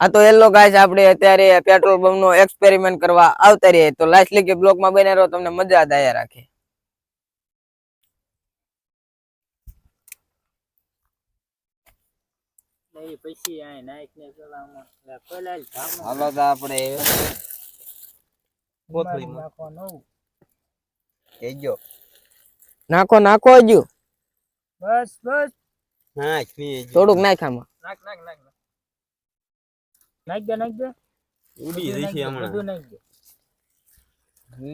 આ તો hello guys આપણે અત્યારે પેટ્રોલ પંપ નો એક્સપેરિમેન્ટ કરવા આવતા રહીએ. તો લાસ્ટ લીકે બ્લોકમાં બને રહો તમને મજા દાયા રાખે. હાલો તો આપણે. કેજો નાખો નાખો હજુ. બસ બસ. થોડુંક નાખામાં નાખ નાખ નાખ. નાખ. દે નાખ દે. ઉડી જઈ છે હમણાં. બધું નાખ દે.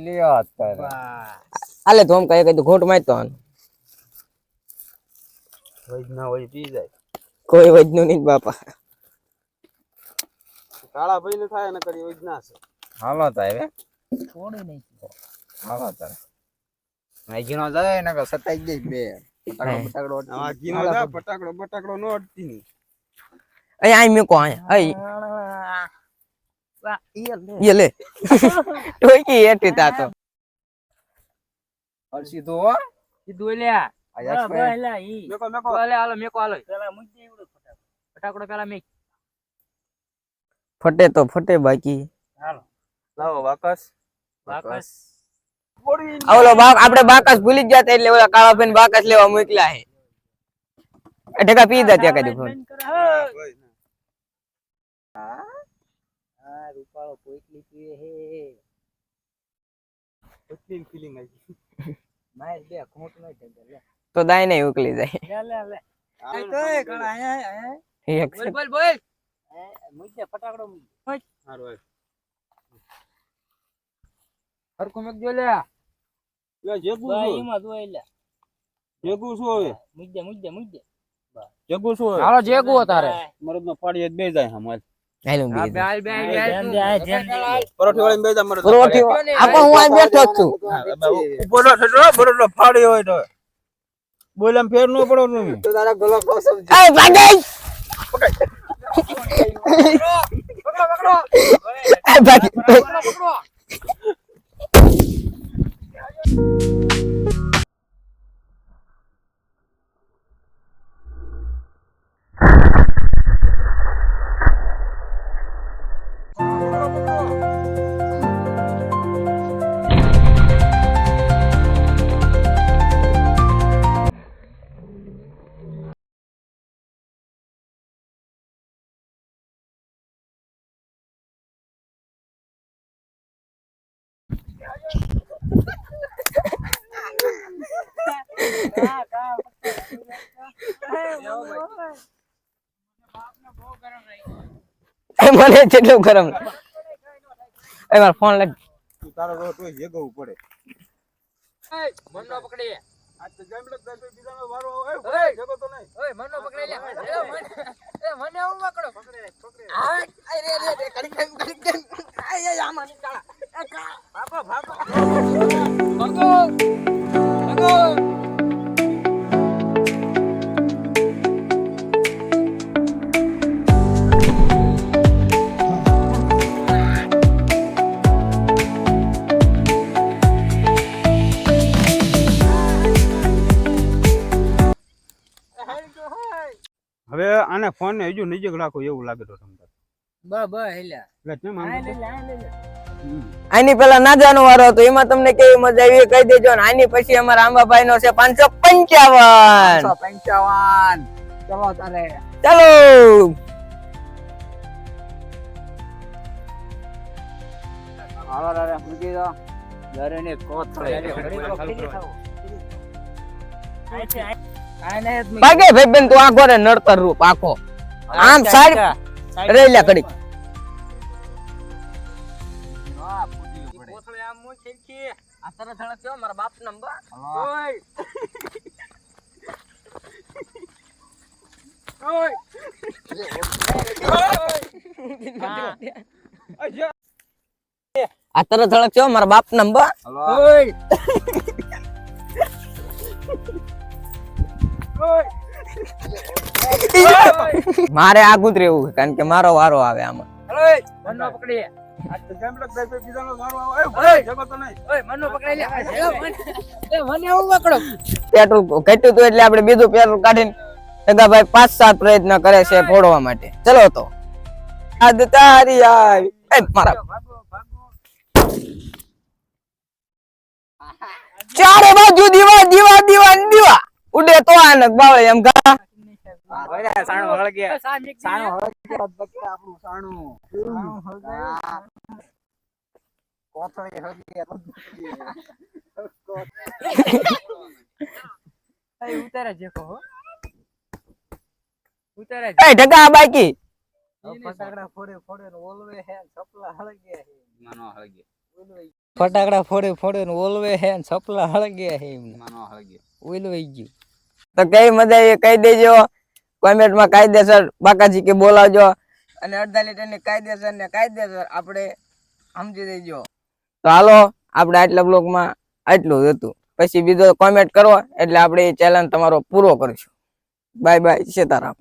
લ્યો અત્યારે. આલે તો આમ કઈ કઈ ઘોટ મારતો આનો. વૈજ ના હોય પી જાય. કોઈ વજનું નહીં બાપા. કાળા ભાઈ ને થાય ને કરી વૈજ ના છે હાલો તો હવે. થોડી નહીં. હાલો તારે માઈકીનો જાય ને કે સતાઈ દે બે. પટાકડો પટાકડો આમાં ઘીનો જા પટાકડો બટાકડો નો અડતી નહીં અહીં મેં કો અહીં અહીં વાહ, ઈ લે. ये ले ટોકી એટી તાતો સીધો હો કીધું એલ્યા. આ બસ, explain. બસ, એલ્યા, ઈ. મેકો મેકો હાલે, હાલો, મેકો હાલો. પેલા મૂકી દે એવડો ફટાકડો. ફટાકડો પેલા મેક. ફટે તો ફટે બાકી હાલો. લાવો વાકસ બાકસ. આ ઓલો બાક આપણે બાકસ ભૂલી જ ગયા તા એટલે ઓલા કાળા બેન બાકસ લેવા મોકલ્યા હે એ ઢેકા પી દા ત્યાં કદી ફોન બંધ કરો. હા, રૂપાળો પોઈટલી પીવે હે. પોઈટલી ફીલિંગ આવી માર બે ખોટ નો થતો, લે. તો દાય નહીં ઉકલી જાય લે, લે, લે. એક બોલ, બોલ, બોલ. મુજે ફટાકડો મુજ હારો મૂક. સારું મેક જો લે. લે જેગુ શું એમાં જોઈ લે. જેગુ શું હવે મુજે મુજે મુજે. જેગું શું હવે હાલો, જેગુ તારે. મરદ નો પાડી બે જાય હમાર હાલું બી. પરોઠી વાળી બે જાય પરોઠી આપો હું આ બેઠો છું. ઊભો રહો છોટરો ફાડી હોય તો. બોલ ફેર નો પડો તમે તો. તારા ગલો કો સમજ એ ભાગે એ ભાગે મને કેટલું ગરમ? એ મારો ફોન લાગ તારો રોટ હોય ગવું પડે મનનો પકડી. આ તો જમલક બીજા બીજાનો વારો આવે. આને ફોન ને હજુ નજીક રાખો એવું લાગે તો તમને. બ, બ, હેલા. એટલે. આની પેલા નાજાનો વારો હતો એમાં તમને કેવી મજા આવી એ કહી દેજો ને. આની પછી અમારા આંબાભાઈ નો છે પાંચસો પંચાવન. પંચાવન. ચલો તારે. ચાલો. હાલો મૂકી દો. ને કોથળે. ભાગે ભાઈ બેન તું આગો રે નડતર રૂપ આખો. આમ સાઈડ રેલ્યા કડી આ તરત ધડક છે મારા બાપ નંબર. મારે આગુત રહેવું કારણ કે મારો વારો આવે આમાં. મનનો પકડી આ તો જમલક દાસો બીજાનો વારો આવે ઓય. જેગો તો નહીં. ઓય મનનો પકડી લે. એ મને એ મને આવું પકડો. પેટ્રોલ ઘટ્યું હતું એટલે આપણે બીજું પેટ્રોલ કાઢીને ભાઈ પાંચ સાત પ્રયત્ન કરે છે ફોડવા માટે. ચલો તો. યાદ તારી આવી. મારા ચારે બાજુ દીવા દીવા દીવા ને દીવા. ઉડે તો આનક બાવળે એમ કા સાણું મિક્સ સાણું હળગ્યા બકે આપણું સાણું કોથળી હળગ્યા એ ઉતારે છે કહો ઉતારે એ ઢગા બાકી? ફટાકડા ફોડે ફોડે ને ઓલવે હે સપલા હળગ્યા હે માનો હળગે ફટાકડા ફોડે ફોડે ઓલવે હે સપલા હળગ્યા હે માનો હળગે. ઓલવાઈ ગયું. તો કઈ મજા એ કહી દેજો. કોમેન્ટમાં કાયદેસર બાકાજી કે બોલાવજો. અને અડધા લીટરની કાયદેસર ને કાયદેસર આપણે સમજી દેજો. તો હાલો, આપણે આટલા બ્લોકમાં આટલું જ હતું. પછી બીજો કોમેન્ટ કરો એટલે આપણે એ ચેલેન્જ તમારો પૂરો કરીશું. Bye bye Sitaram.